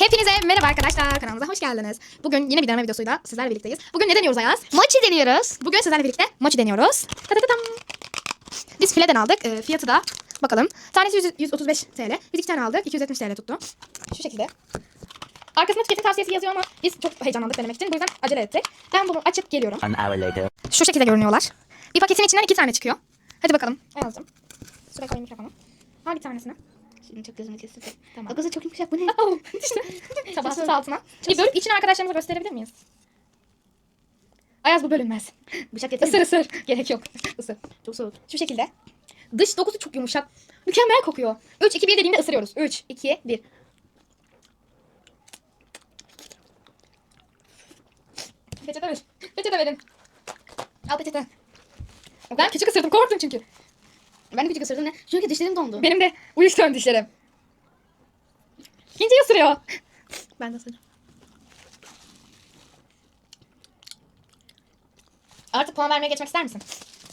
Hepinize merhaba arkadaşlar. Kanalımıza hoş geldiniz. Bugün yine bir deneme videosuyla sizlerle birlikteyiz. Bugün ne deniyoruz Ayaz? Maçı deniyoruz. Bugün sizlerle birlikte maçı deniyoruz. Tadadadam. Biz fileden aldık. Ee, fiyatı da bakalım. Tanesi 100 135 TL. Biz iki tane aldık. 270 TL tuttu. Şu şekilde. Arkasında tüketim tavsiyesi yazıyor ama biz çok heyecanlandık denemek için. Bu yüzden acele ettik. Ben bunu açıp geliyorum. An hour later. Şu şekilde görünüyorlar. Bir paketin içinden iki tane çıkıyor. Hadi bakalım. Ayaz'cığım. Şuraya koyayım mikrofonu. Al bir tanesini. Şimdi çok gözümü kestim. Tamam. Kızı çok yumuşak bu ne? İşte. Tabasız altına. Bir bölüp içini arkadaşlarımıza gösterebilir miyiz? Ayaz bu bölünmez. Bıçak getir. Isır ısır. Gerek yok. Isır. Çok soğuk. Şu şekilde. Dış dokusu çok yumuşak. Mükemmel kokuyor. 3, 2, 1 dediğimde ısırıyoruz. 3, 2, 1. Peçete ver. Peçete verin. Al peçete. Ben küçük ısırdım. Korktum çünkü. Ben de küçük ısırdım ne? Çünkü dişlerim dondu. Benim de uyuştu ön dişlerim. İkinci ısırıyor. Ben de ısırdım. Artık puan vermeye geçmek ister misin?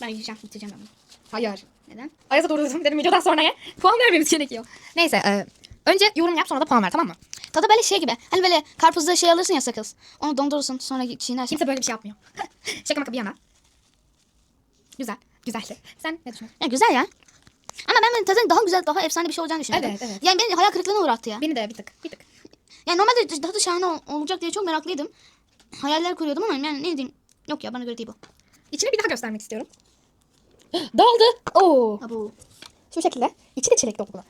Ben yiyeceğim. Bitireceğim ben bunu. Hayır. Neden? Ayaz'a doğru dedim dedim videodan sonraya. Puan vermemiz gerekiyor. Neyse. E, önce yorum yap sonra da puan ver tamam mı? Tadı böyle şey gibi. Hani böyle karpuzda şey alırsın ya sakız. Onu dondurursun sonra çiğnersin. Kimse böyle bir şey yapmıyor. Şaka maka bir yana. Güzel. Güzeldi. Sen ne düşünüyorsun? Ya güzel ya. Ama ben böyle tadın daha güzel, daha efsane bir şey olacağını düşünüyorum. Evet, evet. Yani beni hayal kırıklığına uğrattı ya. Beni de bir tık. Bir tık. Yani normalde daha da şahane ol- olacak diye çok meraklıydım. Hayaller kuruyordum ama yani ne diyeyim. Yok ya bana göre değil bu. İçini bir daha göstermek istiyorum. Daldı. Oo. Ha bu. Şu şekilde. İçi de çilek dokulu.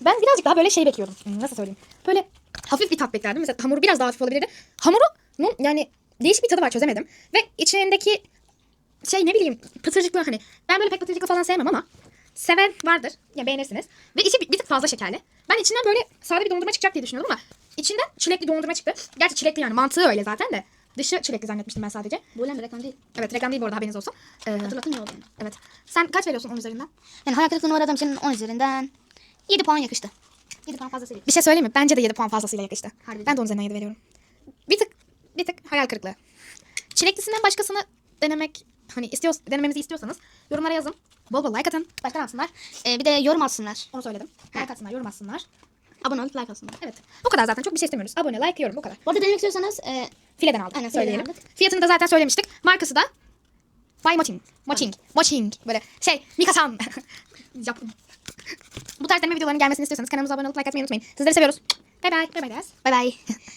Ben birazcık daha böyle şey bekliyordum. Hmm, Nasıl söyleyeyim? Böyle hafif bir tat beklerdim. Mesela hamuru biraz daha hafif olabilirdi. Hamurunun yani değişik bir tadı var çözemedim. Ve içindeki şey ne bileyim pıtırcıklı hani. Ben böyle pek pıtırcıklı falan sevmem ama seven vardır. Ya beğenirsiniz. Ve içi bir, bir tık fazla şekerli. Ben içinden böyle sade bir dondurma çıkacak diye düşünüyordum ama içinden çilekli dondurma çıktı. Gerçi çilekli yani mantığı öyle zaten de. Dışı çilekli zannetmiştim ben sadece. Bu lan reklam değil. Evet reklam değil bu arada haberiniz olsun. Ee, Hatırlatınca oldu. yani. evet. Sen kaç veriyorsun onun üzerinden? Yani hayal kırıklığına uğradığım için 10 üzerinden 7 puan yakıştı. 7 puan fazla Bir şey söyleyeyim mi? Bence de 7 puan fazlasıyla yakıştı. Harbiden. Ben de onun üzerinden 7 veriyorum. Bir tık bir tık hayal kırıklığı. Çileklisinden başkasını denemek hani istiyor denememizi istiyorsanız yorumlara yazın. Bol bol like atın. Başka ne yapsınlar? Ee, bir de yorum atsınlar. Onu söyledim. Like atsınlar, yorum atsınlar. Abone olup like atsınlar. Evet. Bu kadar zaten. Çok bir şey istemiyoruz. Abone, like, yorum bu kadar. Bu arada denemek istiyorsanız e, Fileden aldık. Aynen, fileden söyleyelim. aldık. Fiyatını da zaten söylemiştik. Markası da By Moching. Moching. Moching. Böyle şey Mikasan. Yapın. Bu tarz deneme videolarının gelmesini istiyorsanız kanalımıza abone olup like atmayı unutmayın. Sizleri seviyoruz. Bay bay. Bay bay deriz. bay bay.